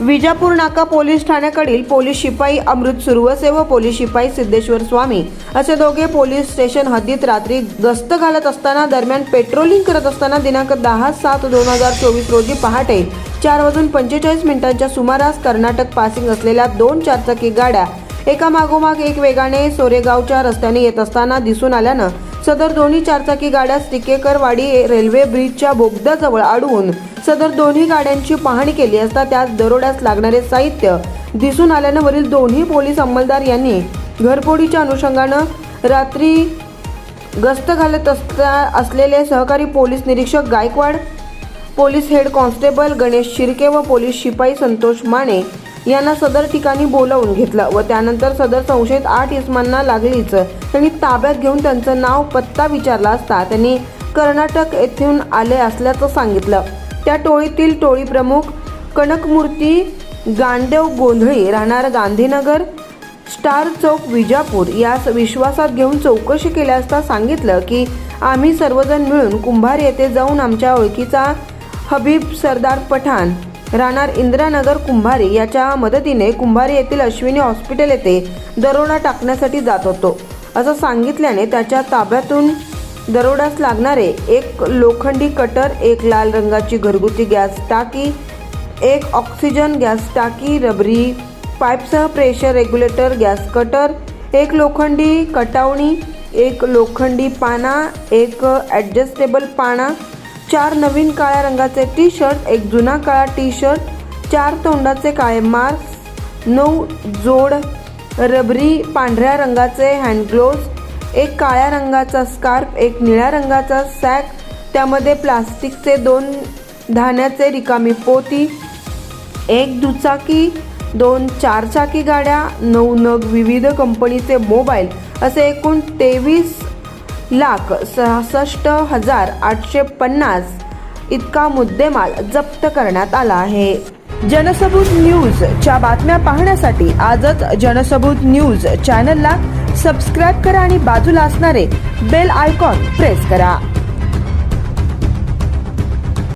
विजापूर नाका police ठाण्याकडील police शिपाई अमृत सुरवसे व पोलीस शिपाई सिद्धेश्वर स्वामी असे दोघे पोलीस स्टेशन हद्दीत रात्री गस्त घालत असताना दरम्यान पेट्रोलिंग करत असताना दिनांक दहा सात दोन हजार चोवीस रोजी पहाटे चार वाजून पंचेचाळीस मिनिटांच्या सुमारास कर्नाटक पासिंग असलेल्या दोन चारचाकी गाड्या एका मागोमाग एक वेगाने सोरेगावच्या रस्त्याने येत असताना दिसून आल्यानं सदर दोन्ही चारचाकी गाड्या स्टिकेकरवाडी रेल्वे ब्रिजच्या बोगद्याजवळ अडवून सदर दोन्ही गाड्यांची पाहणी केली असता त्यात दरोड्यास लागणारे साहित्य दिसून आल्यानं वरील दोन्ही पोलीस अंमलदार यांनी घरफोडीच्या अनुषंगानं रात्री गस्त घालत असता असलेले सहकारी पोलीस निरीक्षक Gaikwad police head constable Ganesh Shirke व पोलीस शिपाई संतोष माने यांना सदर ठिकाणी बोलावून घेतलं व त्यानंतर सदर संशयित आठ इसमांना लागलीच. त्यांनी ताब्यात घेऊन त्यांचं नाव पत्ता विचारला असता त्यांनी कर्नाटक येथून आले असल्याचं सांगितलं. त्या टोळीतील टोळी प्रमुख कनकमूर्ती गांडेव गोंधळी राहणार गांधीनगर स्टार चौक विजापूर यास विश्वासात घेऊन चौकशी केल्या असता सांगितलं की आम्ही सर्वजण मिळून कुंभार येथे जाऊन आमच्या ओळखीचा हबीब सरदार पठाण राहणार इंदिरानगर कुंभारी याच्या मदतीने कुंभारी येथील अश्विनी हॉस्पिटल येथे दरोडा टाकण्यासाठी जात होतो. असं सांगितल्याने त्याच्या ताब्यातून दरोड्यास लागणारे एक लोखंडी कटर एक लाल रंगाची घरगुती गॅस टाकी एक ऑक्सिजन गॅस टाकी रबरी पाईपसह प्रेशर रेग्युलेटर गॅस कटर एक लोखंडी कटावणी एक लोखंडी पाना एक ॲडजस्टेबल पाना चार नवीन काळ्या रंगाचे टी शर्ट एक जुना काळा टी शर्ट चार तोंडाचे काळे मास्क नऊ जोड रबरी पांढऱ्या रंगाचे हँडग्लोव्ज एक काळ्या रंगाचा स्कार्फ एक निळ्या रंगाचा सॅक त्यामध्ये प्लास्टिकचे दोन धान्याचे रिकामी पोती एक दुचाकी दोन चारचाकी गाड्या नऊ नग विविध कंपनीचे मोबाईल असे एकूण तेवीस लाख सहासष्ट हजार आठशे पन्नास इतका मुद्देमाल जप्त करण्यात आला आहे. जनसबूत न्यूजच्या बातम्या पाहण्यासाठी आजच जनसबूत न्यूज चॅनलला सबस्क्राईब करा आणि बाजूला असणारे बेल आयकॉन प्रेस करा.